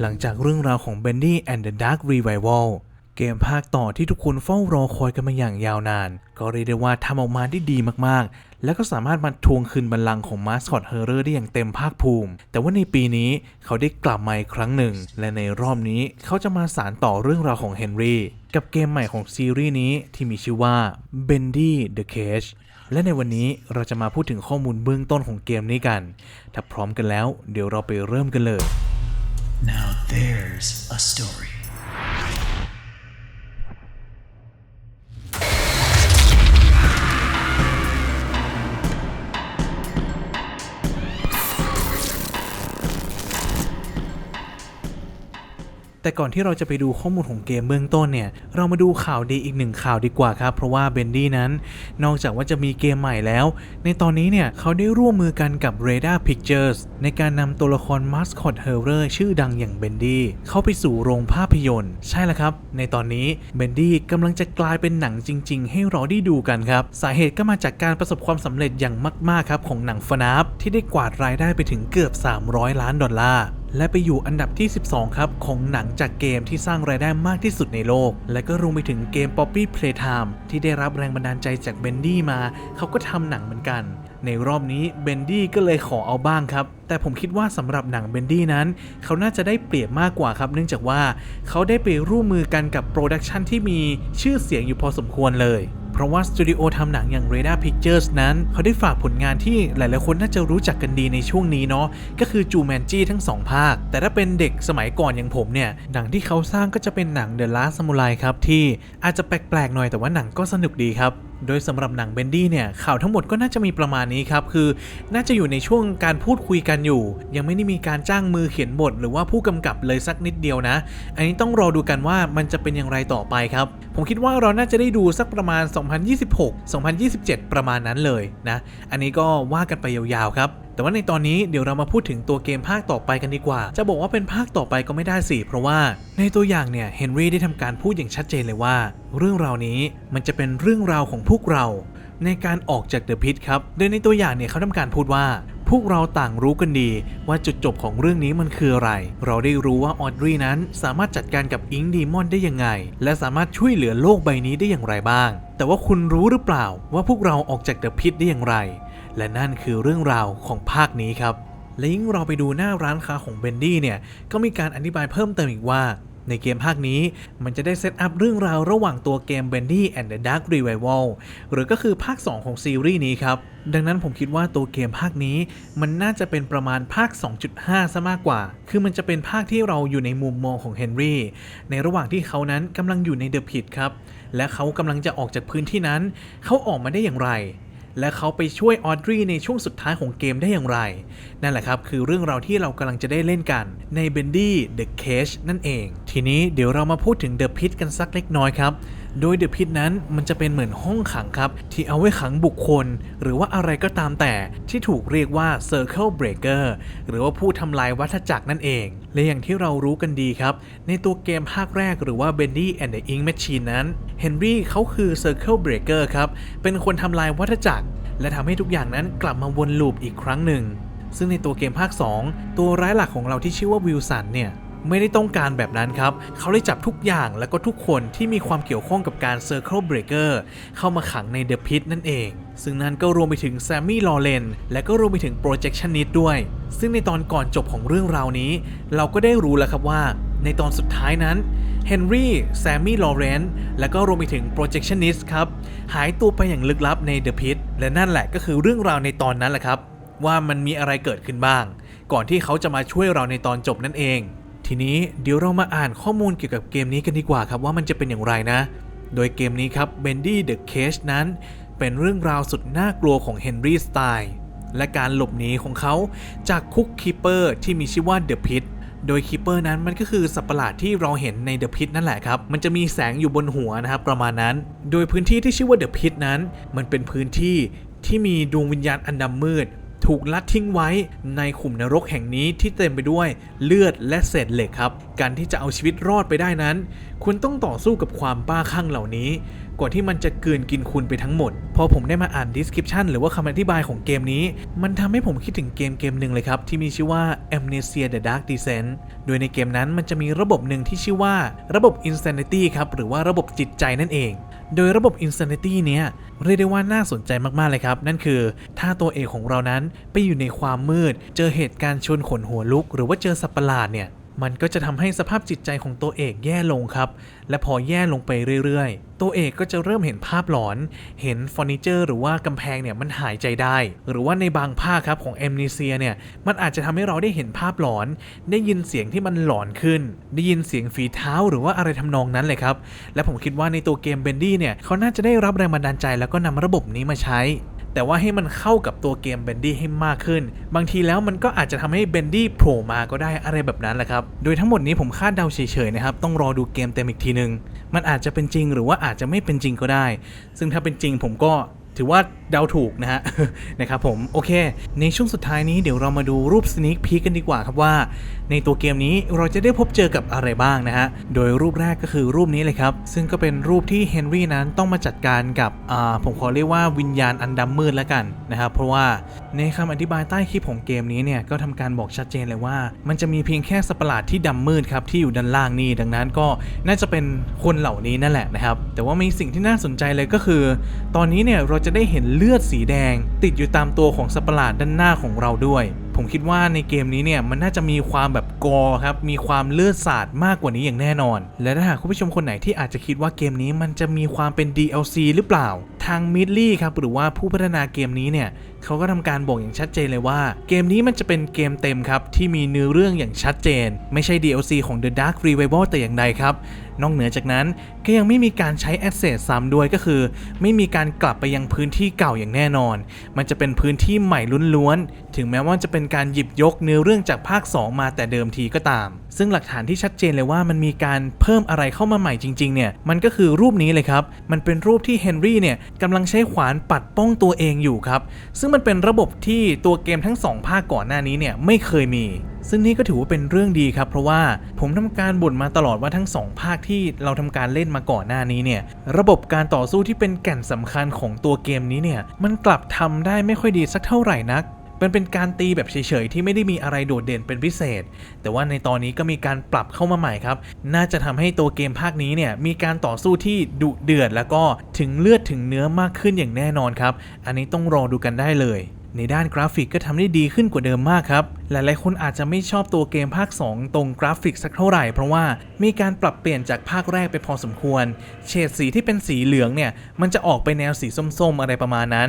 หลังจากเรื่องราวของ Bendy and the Dark Revival เกมภาคต่อที่ทุกคนเฝ้ารอคอยกันมาอย่างยาวนาน ก็เรียกได้ว่าทำออกมาได้ดีมากๆ และก็สามารถมาทวงคืนบัลลังก์ของมาสคอตเฮอร์เรอร์ได้อย่างเต็มภาคภูมิ แต่ว่าในปีนี้เขาได้กลับมาอีกครั้งหนึ่ง และในรอบนี้เขาจะมาสารต่อเรื่องราวของเฮนรี่กับเกมใหม่ของซีรีส์นี้ที่มีชื่อว่า Bendy the Cage และในวันนี้เราจะมาพูดถึงข้อมูลเบื้องต้นของเกมนี้กัน ถ้าพร้อมกันแล้ว เดี๋ยวเราไปเริ่มกันเลย Now there's a story. แต่ก่อนที่เราจะไปดูข้อมูลของเกมเบื้องต้นเนี่ย เรามาดูข่าวดีอีกหนึ่งข่าวดีกว่าครับ เพราะว่าเบนดี้นั้น นอกจากว่าจะมีเกมใหม่แล้ว ในตอนนี้เนี่ยเขาได้ร่วมมือกันกับ Radar Pictures ในการนำตัวละคร Mascot h o r r o r ชื่อดังอย่างเบนดี้เข้าไปสู่โรงภาพยนตร์ ใช่แล้วครับ ในตอนนี้เบนดี้กำลังจะกลายเป็นหนังจริง ๆ ให้เราได้ดูกันครับ สาเหตุก็มาจากการประสบความสำเร็จอย่างมากๆครับของหนังฟนาฟที่ได้กวาดรายได้ไปถึงเกือบ 300 ล้านดอลลาร์ และไปอยู่อันดับที่ 12 ครับ ของหนังจากเกมที่สร้างรายได้มากที่สุดในโลก และก็รวมไปถึงเกม Poppy Playtime ที่ได้รับแรงบันดาลใจจากเบนดี้มา เขาก็ทำหนังเหมือนกัน ในรอบนี้เบนดี้ก็เลยขอเอาบ้างครับ แต่ผมคิดว่าสำหรับหนังเบนดี้นั้น เขาน่าจะได้เปรียบมากกว่าครับ เนื่องจากว่าเขาได้ไปร่วมมือกันกับโปรดักชันที่มีชื่อเสียงอยู่พอสมควรเลย เพราะว่าสตูดิโอทำหนังอย่าง Radar Pictures นั้น เขาได้ฝากผลงานที่หลายๆคนน่าจะรู้จักกันดีในช่วงนี้เนาะก็คือจูแมนจี้ทั้งสองภาค แต่ถ้าเป็นเด็กสมัยก่อนอย่างผมเนี่ย หนังที่เขาสร้างก็จะเป็นหนัง The Last Samurai ครับที่อาจจะแปลกๆหน่อยแต่ว่าหนังก็สนุกดีครับ โดยสำหรับหนังเบนดี้เนี่ยข่าวทั้งหมดก็น่าจะมีประมาณนี้ครับ คือน่าจะอยู่ในช่วงการพูดคุยกันอยู่ ยังไม่ได้มีการจ้างมือเขียนบทหรือว่าผู้กำกับเลยสักนิดเดียวนะ อันนี้ต้องรอดูกันว่ามันจะเป็นอย่างไรต่อไปครับ ผมคิดว่าเราน่าจะได้ดูสักประมาณ 2026 2027 ประมาณนั้นเลยนะ อันนี้ก็ว่ากันไปยาวๆครับ แต่ว่าในตอนนี้เดี๋ยวเรามาพูดถึงตัวเกมภาคต่อไปกันดีกว่า จะบอกว่าเป็นภาคต่อไปก็ไม่ได้สิ เพราะว่าในตัวอย่างเนี่ยเฮนรี่ได้ทำการพูดอย่างชัดเจนเลยว่า เรื่องราวนี้มันจะเป็นเรื่องราวของพวกเรา ในการออกจากเดอะพิทครับ โดยในตัวอย่างเนี่ยเขาทำการพูดว่าพวกเราต่างรู้กันดีว่าจุดจบของเรื่องนี้มันคืออะไร เราได้รู้ว่าออดรีนั้นสามารถจัดการกับอิงดีมอนได้ยังไง และสามารถช่วยเหลือโลกใบนี้ได้อย่างไรบ้าง แต่ว่าคุณรู้หรือเปล่าว่าพวกเราออกจากเดอะพิทได้อย่างไร และนั่นคือเรื่องราวของภาคนี้ครับ และยิ่งเราไปดูหน้าร้านค้าของเบนดี้เนี่ย ก็มีการอธิบายเพิ่มเติมอีกว่า ในเกมภาคนี้มันจะได้เซตอัพเรื่องราวระหว่างตัวเกม Bendy and the Dark Revival หรือก็คือภาค 2 ของซีรีส์นี้ครับ ดังนั้นผมคิดว่าตัวเกมภาคนี้ มันน่าจะเป็นประมาณภาค 2.5 ซะมากกว่า คือมันจะเป็นภาคที่เราอยู่ในมุมมองของเฮนรี่ในระหว่างที่เขานั้นกำลังอยู่ในเดอะพิทครับและเขากำลังจะออกจากพื้นที่นั้น เขาออกมาได้อย่างไร และเขาไปช่วยออดรีในช่วงสุดท้ายของเกมได้อย่างไร นั่นแหละครับ คือเรื่องราวที่เรากำลังจะได้เล่นกันใน Bendy The Cage นั่นเอง ทีนี้เดี๋ยวเรามาพูดถึง The Pit กันสักเล็กน้อยครับ โดย The Pit นั้นมันจะเป็นเหมือนห้องขังครับ ที่เอาไว้ขังบุคคล หรือว่าอะไรก็ตามแต่ที่ถูกเรียกว่า Circle Breaker หรือว่าผู้ทำลายวัฏจักรนั่นเอง และอย่างที่เรารู้กันดีครับ ในตัวเกมภาคแรกหรือว่า Bendy and the Ink Machine นั้นเฮนรี่เขาคือ Circle Breaker ครับ เป็นคนทำลายวัฏจักร และทำให้ทุกอย่างนั้นกลับมาวนลูปอีกครั้งหนึ่งซึ่งในตัวเกมภาค 2 ตัวร้ายหลักของเราที่ชื่อว่าวิลสันเนี่ย ไม่ได้ต้องการแบบนั้นครับ เขาเลยจับทุกอย่างและก็ทุกคนที่มีความเกี่ยวข้องกับการ Circle Breaker เข้ามาขังใน The Pit นั่นเอง ซึ่งนั่นก็รวมไปถึงแซมมี่ลอเรนและก็รวมไปถึง Projectionist ด้วย ซึ่งในตอนก่อนจบของเรื่องราวนี้ เราก็ได้รู้แล้วครับว่า ในตอนสุดท้ายนั้นเฮนรี่แซมมี่ลอเรนซ์และก็รวมไปถึง Projectionist ครับ หายตัวไปอย่างลึกลับใน The Pit และนั่นแหละก็คือเรื่องราวในตอนนั้นแหละครับ ว่ามันมีอะไรเกิดขึ้นบ้าง ก่อนที่เขาจะมาช่วยเราในตอนจบนั่นเอง ทีนี้เดี๋ยวเรามาอ่านข้อมูลเกี่ยวกับเกมนี้กันดีกว่าครับว่ามันจะเป็นอย่างไรนะ โดยเกมนี้ครับ Bendy the Cage นั้น เป็นเรื่องราวสุดน่ากลัวของเฮนรี่สไตล์และการหลบหนีของเขาจากคุกคีเปอร์ที่มีชื่อว่า The Pit โดยคีเปอร์นั้นมันก็คือสัตว์ประหลาดที่เราเห็นในเดอะพิ t นั่นแหละครับ มันจะมีแสงอยู่บนหัวนะครับประมาณนั้น โดยพื้นที่ที่ชื่อว่าเดอะพิ t นั้น มันเป็นพื้นที่ที่มีดวงวิญญาณอันดำมืด ถูกลัดทิ้งไว้ในขุมนรกแห่งนี้ที่เต็มไปด้วยเลือดและเศษเหล็กครับ การที่จะเอาชีวิตรอดไปได้นั้น คุณต้องต่อสู้กับความบ้าคลั่งเหล่านี้กว่าที่มันจะกลืนกินคุณไปทั้งหมด พอผมได้มาอ่าน description หรือว่าคำอธิบายของเกมนี้ มันทำให้ผมคิดถึงเกมเกมหนึ่งเลยครับ ที่มีชื่อว่า Amnesia The Dark Descent โดยในเกมนั้นมันจะมีระบบหนึ่งที่ชื่อว่า ระบบ Insanity ครับหรือว่าระบบจิตใจนั่นเอง โดยระบบ Insanity เนี้ยเรียกได้ว่าน่าสนใจมากๆเลยครับ นั่นคือ ถ้าตัวเอกของเรานั้นไปอยู่ในความมืด เจอเหตุการณ์ชนขนหัวลุก หรือว่าเจอสัตว์ประหลาดเนี่ย มันก็จะทำให้สภาพจิตใจของตัวเอกแย่ลงครับ และพอแย่ลงไปเรื่อยๆ ตัวเอกก็จะเริ่มเห็นภาพหลอน เห็นเฟอร์นิเจอร์หรือว่ากำแพงเนี่ยมันหายใจได้ หรือว่าในบางภาคครับของเอมนิเซียเนี่ย มันอาจจะทำให้เราได้เห็นภาพหลอน ได้ยินเสียงที่มันหลอนขึ้น ได้ยินเสียงฝีเท้าหรือว่าอะไรทำนองนั้นเลยครับ และผมคิดว่าในตัวเกมเบนดี้เนี่ยเขาน่าจะได้รับแรงบันดาลใจ แล้วก็นำระบบนี้มาใช้ แต่ว่าให้มันเข้ากับตัวเกมเบนดี้ให้มากขึ้น บางทีแล้วมันก็อาจจะทำให้เบนดี้โผล่มาก็ได้อะไรแบบนั้นแหละครับ โดยทั้งหมดนี้ผมคาดเดาเฉยๆนะครับ ต้องรอดูเกมเต็มอีกทีนึง มันอาจจะเป็นจริงหรือว่าอาจจะไม่เป็นจริงก็ได้ ซึ่งถ้าเป็นจริงผมก็ ถือว่าเดาถูกนะฮะนะครับผมโอเค ในช่วงสุดท้ายนี้เดี๋ยวเรามาดูรูปส n น a พีกันดีกว่าครับว่า ในตัวเกมนี้เราจะได้พบเจอกับอะไรบ้างนะฮะ โดยรูปแรกก็คือรูปนี้เลยครับ ซึ่งก็เป็นรูปที่เฮนรี่นั้นต้องมาจัดการกับอ่าผมขอเรียกว่าวิญญาณอันดำมืดแล้วกันนะครับ เพราะว่าในคำอธิบายใต้คลิปของเกมนี้เนี่ยก็ทำการบอกชัดเจนเลยว่า มันจะมีเพียงแค่สัตว์ประหลาดที่ดำมืดครับที่อยู่ด้านล่างนี่ดังนั้นก็น่าจะเป็นคนเหล่านี้นั่นแหละนะครับแต่ว่ามีสิ่งที่น่าสนใจเลยก็คือ ตอนนี้เนี่ยเราจะได้เห็นเลือดสีแดง ติดอยู่ตามตัวของสัตว์ประหลาดด้านหน้าของเราด้วย ผมคิดว่าในเกมนี้เนี่ยมันน่าจะมีความแบบกอรครับ มีความเลือดสาดมากกว่านี้อย่างแน่นอน และถ้าหากคุณผู้ชมคนไหนที่อาจจะคิดว่าเกมนี้มันจะมีความเป็น DLC หรือเปล่า ทางมิดลี่ครับหรือว่าผู้พัฒนาเกมนี้เนี่ยเขาก็ทำการบอกอย่างชัดเจนเลยว่า เกมนี้มันจะเป็นเกมเต็มครับที่มีเนื้อเรื่องอย่างชัดเจน ไม่ใช่ DLC ของ The Dark Revival แต่อย่างใดครับ นอกเหนือจากนั้นก็ยังไม่มีการใช้แอสเซทซ้ำด้วยก็คือ ไม่มีการกลับไปยังพื้นที่เก่าอย่างแน่นอน มันจะเป็นพื้นที่ใหม่ล้วนๆ ถึงแม้ว่าจะเป็นการหยิบยกเนื้อเรื่องจากภาค 2 มาแต่เดิมทีก็ตาม ซึ่งหลักฐานที่ชัดเจนเลยว่ามันมีการเพิ่มอะไรเข้ามาใหม่จริงๆเนี่ยมันก็คือรูปนี้เลยครับ มันเป็นรูปที่เฮนรี่เนี่ยกำลังใช้ขวานปัดป้องตัวเองอยู่ครับซึ่งมันเป็นระบบที่ตัวเกมทั้งสองภาคก่อนหน้านี้เนี่ยไม่เคยมี ซึ่งนี่ก็ถือว่าเป็นเรื่องดีครับ เพราะว่าผมทำการบ่นมาตลอดว่าทั้งสองภาคที่เราทำการเล่นมาก่อนหน้านี้เนี่ยระบบการต่อสู้ที่เป็นแก่นสำคัญของตัวเกมนี้เนี่ยมันกลับทำได้ไม่ค่อยดีสักเท่าไหร่นักมันเป็นการตีแบบเฉยๆ ที่ไม่ได้มีอะไรโดดเด่นเป็นพิเศษ แต่ว่าในตอนนี้ก็มีการปรับเข้ามาใหม่ครับ น่าจะทำให้ตัวเกมภาคนี้เนี่ยมีการต่อสู้ที่ดุเดือดแล้วก็ถึงเลือดถึงเนื้อมากขึ้นอย่างแน่นอนครับ อันนี้ต้องรอดูกันได้เลย ในด้านกราฟิกก็ทำได้ดีขึ้นกว่าเดิมมากครับ หลายๆคนอาจจะไม่ชอบตัวเกมภาค 2 ตรงกราฟิกสักเท่าไหร่ เพราะว่ามีการปรับเปลี่ยนจากภาคแรกไปพอสมควร เฉดสีที่เป็นสีเหลืองเนี่ย มันจะออกไปแนวสีส้มๆ อะไรประมาณนั้น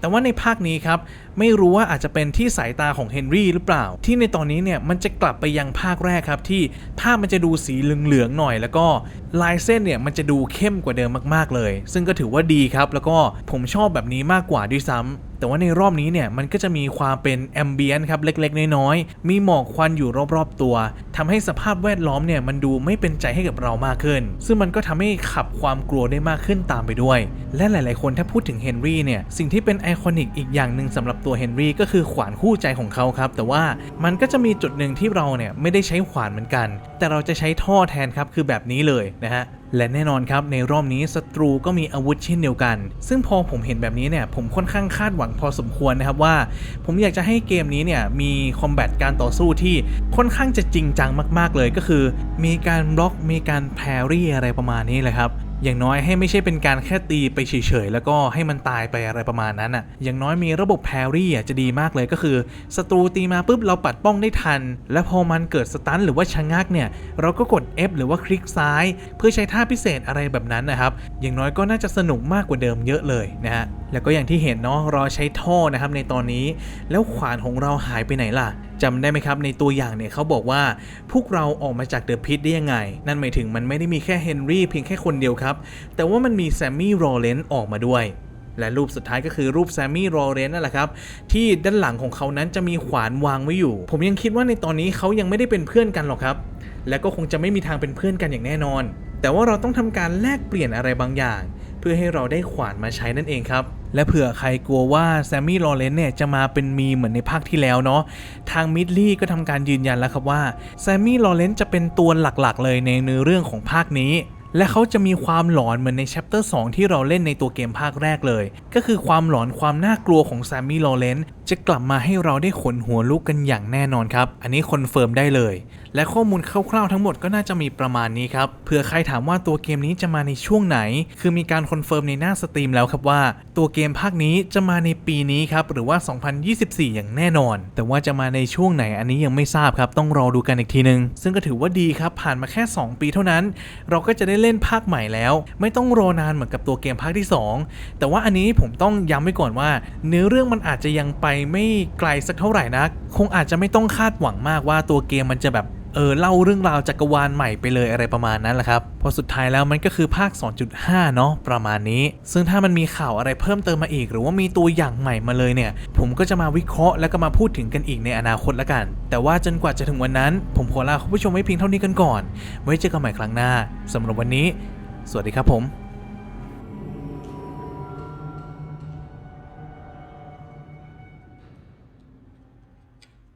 แต่ว่าในภาคนี้ครับ ไม่รู้ว่าอาจจะเป็นที่สายตาของเฮนรี่หรือเปล่า ที่ในตอนนี้เนี่ยมันจะกลับไปยังภาคแรกครับที่ภาพมันจะดูสีเหลืองๆหน่อย แล้วก็ลายเส้นเนี่ยมันจะดูเข้มกว่าเดิมมากๆเลย ซึ่งก็ถือว่าดีครับ แล้วก็ผมชอบแบบนี้มากกว่าด้วยซ้ำ แต่ว่าในรอบนี้เนี่ยมันก็จะมีความเป็นแอมเบียนครับเล็กๆ น้อยๆ มีหมอกควันอยู่รอบๆตัวทำให้สภาพแวดล้อมเนี่ยมันดูไม่เป็นใจให้กับเรามากขึ้น ซึ่งมันก็ทำให้ขับความกลัวได้มากขึ้นตามไปด้วย และหลาย ๆ คนถ้าพูดถึงเฮนรี่เนี่ยสิ่งที่เป็นไอคอนิกอีกอย่างหนึ่งสำหรับตัวเฮนรี่ก็คือขวานคู่ใจของเขาครับ แต่ว่ามันก็จะมีจุดหนึ่งที่เราเนี่ยไม่ได้ใช้ขวานเหมือนกัน แต่เราจะใช้ท่อแทนครับคือแบบนี้เลยนะฮะ และแน่นอนครับในรอบนี้ศัตรูก็มีอาวุธเช่นเดียวกัน ซึ่งพอผมเห็นแบบนี้เนี่ยผมค่อนข้างคาดหวังพอสมควรนะครับว่า ผมอยากจะให้เกมนี้เนี่ยมีคอมแบทการต่อสู้ที่ค่อนข้างจะจริงจังมาก ๆ เลยก็คือ มีการบล็อกมีการแพรรี่อะไรประมาณนี้เลยครับ อย่างน้อยให้ไม่ใช่เป็นการแค่ตีไปเฉยๆ แล้วก็ให้มันตายไปอะไรประมาณนั้นอะ อย่างน้อยมีระบบแพรรี่อะจะดีมากเลยก็คือศัตรูตีมาปุ๊บเราปัดป้องได้ทัน และพอมันเกิดสตันหรือว่าชะงักเนี่ย เราก็กด F หรือว่าคลิกซ้าย เพื่อใช้ท่าพิเศษอะไรแบบนั้นนะครับ อย่างน้อยก็น่าจะสนุกมากกว่าเดิมเยอะเลยนะฮะแล้วก็อย่างที่เห็นเนาะเราใช้ท่อนะครับในตอนนี้ แล้วขวานของเราหายไปไหนล่ะ จำได้ไหมครับ ในตัวอย่างเนี่ยเขาบอกว่าพวกเราออกมาจากเดอะพิทได้ยังไง นั่นหมายถึงมันไม่ได้มีแค่เฮนรี่เพียงแค่คนเดียวครับ แต่ว่ามันมีแซมมี่โรเลนออกมาด้วยและรูปสุดท้ายก็คือรูปแซมมี่โรเรนนั่นแหละครับ ที่ด้านหลังของเขานั้นจะมีขวานวางไว้อยู่ ผมยังคิดว่าในตอนนี้เขายังไม่ได้เป็นเพื่อนกันหรอกครับ และก็คงจะไม่มีทางเป็นเพื่อนกันอย่างแน่นอน แต่ว่าเราต้องทำการแลกเปลี่ยนอะไรบางอย่าง เพื่อให้เราได้ขวานมาใช้นั่นเองครับ และเผื่อใครกลัวว่าแซมมี่ลอเรนเนี่ยจะมาเป็นมีเหมือนในภาคที่แล้วเนาะทางมิดลี่ก็ทำการยืนยันแล้วครับว่าแซมมี่ลอเรนจะเป็นตัวหลักๆ เลยในเนื้อเรื่องของภาคนี้ และเขาจะมีความหลอนเหมือนใน chapter 2ที่เราเล่นในตัวเกมภาคแรกเลย ก็คือความหลอนความน่ากลัวของแซมมี่ลอเรนซ์จะกลับมาให้เราได้ขนหัวลุกกันอย่างแน่นอนครับ อันนี้คอนเฟิร์มได้เลย และข้อมูลคร่าวๆทั้งหมดก็น่าจะมีประมาณนี้ครับเผื่อใครถามว่าตัวเกมนี้จะมาในช่วงไหน คือมีการคอนเฟิร์มในหน้าสตรีมแล้วครับว่า ตัวเกมภาคนี้จะมาในปีนี้ครับหรือว่า 2024 อย่างแน่นอน แต่ว่าจะมาในช่วงไหนอันนี้ยังไม่ทราบครับต้องรอดูกันอีกทีนึง ซึ่งก็ถือว่าดีครับผ่านมาแค่ 2 ปีเท่านั้น เราก็จะได้เล่นภาคใหม่แล้ว ไม่ต้องรอนานเหมือนกับตัวเกมภาคที่ 2 แต่ว่าอันนี้ผมต้องย้ำไว้ก่อนว่า เนื้อเรื่องมันอาจจะยังไปไม่ไกลสักเท่าไหร่นะคงอาจจะไม่ต้องคาดหวังมากว่าตัวเกมมันจะแบบ เออเล่าเรื่องราวจักรวาลใหม่ไปเลยอะไรประมาณนั้นแหละครับเพอสุดท้ายแล้วมันก็คือภาค 2.5 เนาะประมาณนี้ ซึ่งถ้ามันมีข่าวอะไรเพิ่มเติมมาอีก หรือว่ามีตัวอย่างใหม่มาเลยเนี่ย ผมก็จะมาวิเคราะห์แล้วก็มาพูดถึงกันอีกในอนาคตละกัน แต่ว่าจนกว่าจะถึงวันนั้น ผมขอลาคุณผู้ชมไว้เพียงเท่านี้กันก่อน ไว้เจอกันใหม่ครั้งหน้าสำหรับวันนี้ สวัสดีครับผม